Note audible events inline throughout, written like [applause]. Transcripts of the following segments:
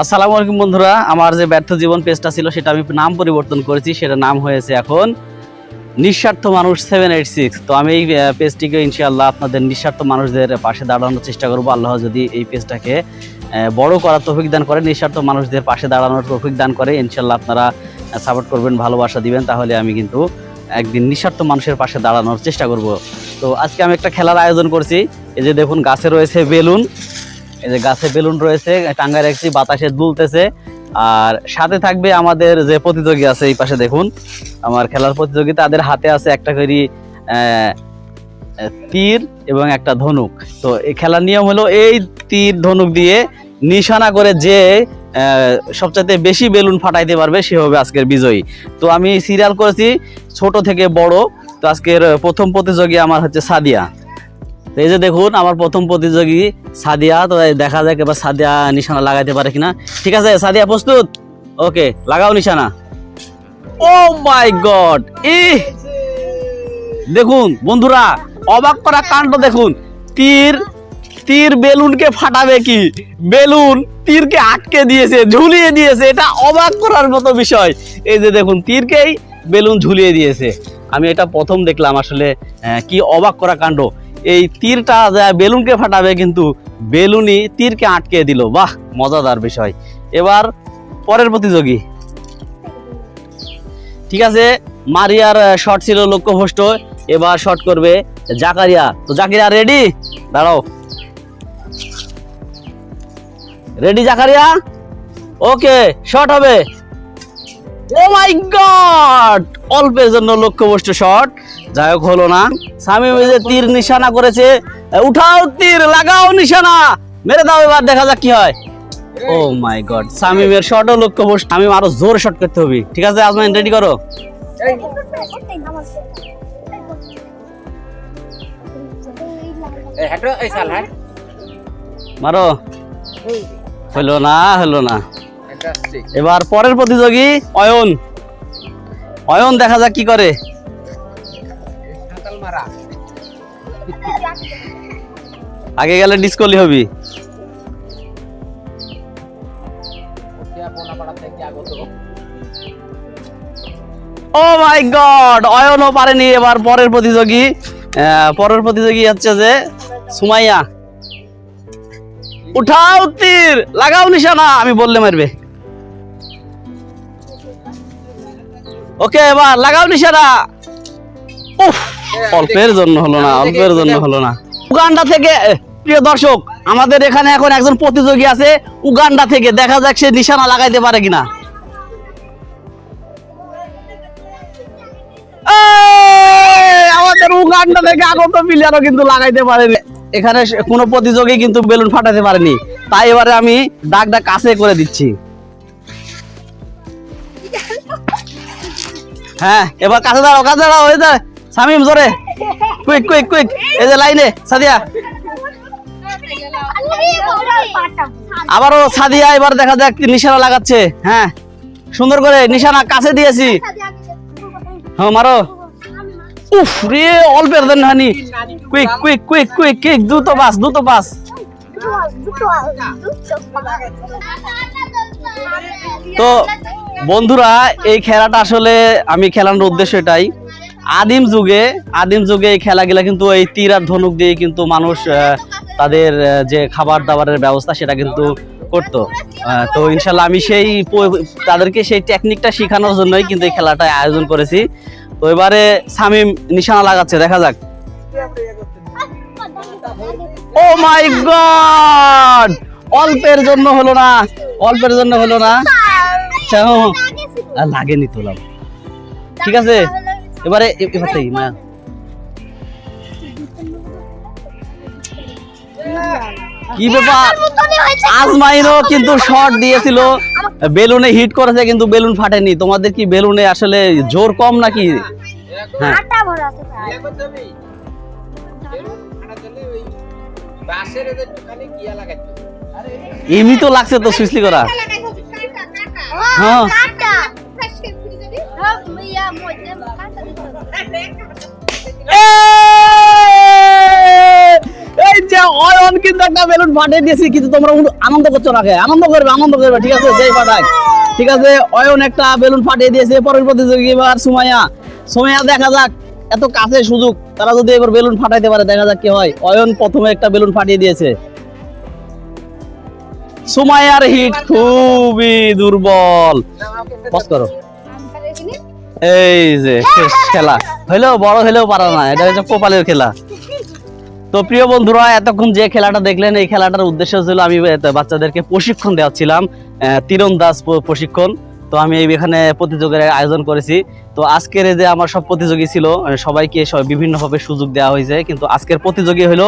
আসসালামু আলাইকুম বন্ধুরা, আমার যে ব্যর্থ জীবন পেজটা ছিল সেটা আমি নাম পরিবর্তন করেছি সেটা নাম হয়েছে এখন নিঃস্বার্থ মানুষ সেভেন এইট সিক্স তো আমি এই পেজটিকে ইনশাআল্লাহ আপনাদের নিঃস্বার্থ মানুষদের পাশে দাঁড়ানোর চেষ্টা করব। আল্লাহ যদি এই পেজটাকে বড় করার তৌফিক দান করে, নিঃস্বার্থ মানুষদের পাশে দাঁড়ানোর তৌফিক দান করে, ইনশাআল্লাহ আপনারা সাপোর্ট করবেন, ভালোবাসা দিবেন, তাহলে আমি কিন্তু একদিন নিঃস্বার্থ মানুষের পাশে দাঁড়ানোর চেষ্টা করব। তো আজকে আমি একটা খেলার আয়োজন করছি। এই যে দেখুন, গাছে রয়েছে বেলুন। এই যে গাছে বেলুন রয়েছে টাঙ্গায় রাখছি বাতাসে দুলতেছে। আর সাথে থাকবে আমাদের যে প্রতিযোগী আছে এই পাশে দেখুন, আমার খেলার প্রতিযোগী, তাদের হাতে আছে একটা করি তীর এবং একটা ধনুক। তো এই খেলার নিয়ম হলো এই তীর, ধনুক দিয়ে নিশানা করে যে সবচাইতে বেশি বেলুন ফাটাইতে পারবে, সে হবে আজকের বিজয়ী। তো আমি সিরিয়াল করেছি ছোট থেকে বড়। তো আজকের প্রথম প্রতিযোগী আমার হচ্ছে সাদিয়া। এই যে দেখুন, আমার প্রথম প্রতিযোগী সাদিয়া, তো দেখা যাক এবার সাদিয়া নিশানা লাগাইতে পারে কিনা। ঠিক আছে, সাদিয়া প্রস্তুত? ওকে, লাগাও নিশানা। ও মাই গড ই দেখুন, বন্ধুরা, অবাক করা কাণ্ড দেখুন। তীর তীর বেলুনকে ফাটাবে কি? বেলুন তীরকে আটকে দিয়েছে, ঝুলিয়ে দিয়েছে, এটা অবাক করার মতো বিষয়। এই যে দেখুন, তীরকেই বেলুন ঝুলিয়ে দিয়েছে। আমি এটা প্রথম দেখলাম আসলে কি অবাক করা কাণ্ড। এই তীরটা যা বেলুনকে ফাটাবে কিন্তু বেলুনই তীরকে আটকে দিল। বাহ, মজাদার বিষয়। এবার পরের প্রতিযোগী। ঠিক আছে, মারিয়ার শট ছিল লক্ষ্যভ্রষ্ট। এবার শট করবে জাকারিয়া। তো জাকারিয়া রেডি দাঁড়াও। রেডি জাকারিয়া? ওকে শট হবে। ও মাই গড অল্পের জন্য লক্ষ্যভ্রষ্ট শট যাই হোক হলো না। এই যে তীর নিশানা করেছে উঠাও তীর লাগাও নিশানা মেরে দাও এবার দেখা যাক কি হয়। ও মাই গড শটও লক্ষ্যভ্রষ্ট আরও জোরে শট করতে হবে। ঠিক আছে রেডি করো? মারো। হলো না হলো না। এবার পরের প্রতিযোগী অয়ন। অয়ন, দেখা যাক কি করে। আগে গেলে ডিসকলি হবি। ও মাই গড, অয়নও পারেনি এবার পরের প্রতিযোগী। পরের প্রতিযোগী হচ্ছে যে সুমাইয়া। উঠাও তীর, লাগাও নিশানা, আমি বললে মারবে। ওকে এবার লাগাও নিশানা উফ অল্পের জন্য হলো না অল্পের জন্য হলো না। উগান্ডা থেকে প্রিয় দর্শক আমাদের এখানে এখন একজন প্রতিযোগী আছে উগান্ডা থেকে। দেখা যাক সে নিশানা লাগাইতে পারে কিনা। আমাদের উগান্ডা থেকে আগত প্লেয়ারও কিন্তু লাগাইতে পারেনি। এখানে কোনো প্রতিযোগী কিন্তু বেলুন ফাটাতে পারেনি। তাই এবারে আমি দাগটা কাছে করে দিচ্ছি। [laughs] হ্যাঁ এবার কাছে দাঁড়াও কাছে দাঁড়াও সামিম জোরে। কুইক কুইক কুইক এই যে লাইনে, সাদিয়া। আবারও সাদিয়া, এবার দেখা যাক নিশানা লাগাচ্ছে। হ্যাঁ সুন্দর করে নিশানা কাছে দিয়েছি। হ্যাঁ মারো। উফ রে, অল্পের দেন হানি। Quick quick quick quick quick দ্রুত পাস দ্রুত পাস তো বন্ধুরা, এই খেলাটা আসলে আমি খেলানোর উদ্দেশ্য এটাই। আদিম যুগে আদিম যুগে এই খেলাগুলা কিন্তু এই তীর আর ধনুক দিয়ে কিন্তু মানুষ তাদের যে খাবার দাবারের ব্যবস্থা সেটা কিন্তু করতো। তো ইনশাল্লাহ আমি সেই তাদেরকে সেই টেকনিকটা শেখানোর জন্যই কিন্তু এই খেলাটা আয়োজন করেছি। তো এবারে সামিম নিশানা লাগাচ্ছে, দেখা যাক। ও মাই গড অল্পের জন্য হলো না, অল্পের জন্য হলো না। লাগেনি তো লাভ ঠিক আছে? এবারে এবার না। কি ব্যাপার? আজমাইনও কিন্তু শর্ট দিয়েছিল। বেলুনে হিট করেছে, কিন্তু বেলুন ফাটেনি। তোমাদের কি বেলুনে আসলে জোর কম নাকি? হ্যাঁ। বাসের এদের দোকানে গিয়া লাগাইতে এমনি তো লাগছে তো সুইসলি করা। হ্যাঁ। এই! হচ্ছে অয়ন কিন্তু একটা বেলুন ফাটিয়ে দিয়েছি কিন্তু তোমরা আনন্দ করছ না আনন্দ করবে আনন্দ করবে ঠিক আছে? যেই ফাটাক ঠিক আছে অয়ন একটা বেলুন ফাটিয়ে দিয়েছে পরের প্রতিযোগী এবার সুমাইয়া। সুমাইয়া দেখা যাক। এত কাছে সুযোগ, তারা যদি এবার বেলুন ফাটাইতে পারে, দেখা যাক কি হয়। অয়ন প্রথমে একটা বেলুন ফাটিয়ে দিয়েছে। সুমাইয়ার হিট খুবই দুর্বল। পজ করো। এই যে শেষ খেলা। হইলেও বড় হইলেও পারা না, এটা হচ্ছে কপালের খেলা। তো প্রিয় বন্ধুরা, এতক্ষণ যে খেলাটা দেখলেন, এই খেলাটার উদ্দেশ্য ছিল আমি বাচ্চাদেরকে প্রশিক্ষণ দেওয়াচ্ছিলাম তীরন্দাজ প্রশিক্ষণ। তো আমি এখানে প্রতিযোগের আয়োজন করেছি। তো আজকের যে আমার সব প্রতিযোগী ছিল সবাইকে সব- বিভিন্নভাবে সুযোগ দেওয়া হয়েছে। কিন্তু আজকের প্রতিযোগী হলো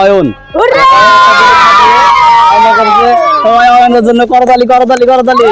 অয়ন। সবাই অয়নের জন্য করতালি করতালি করতালি।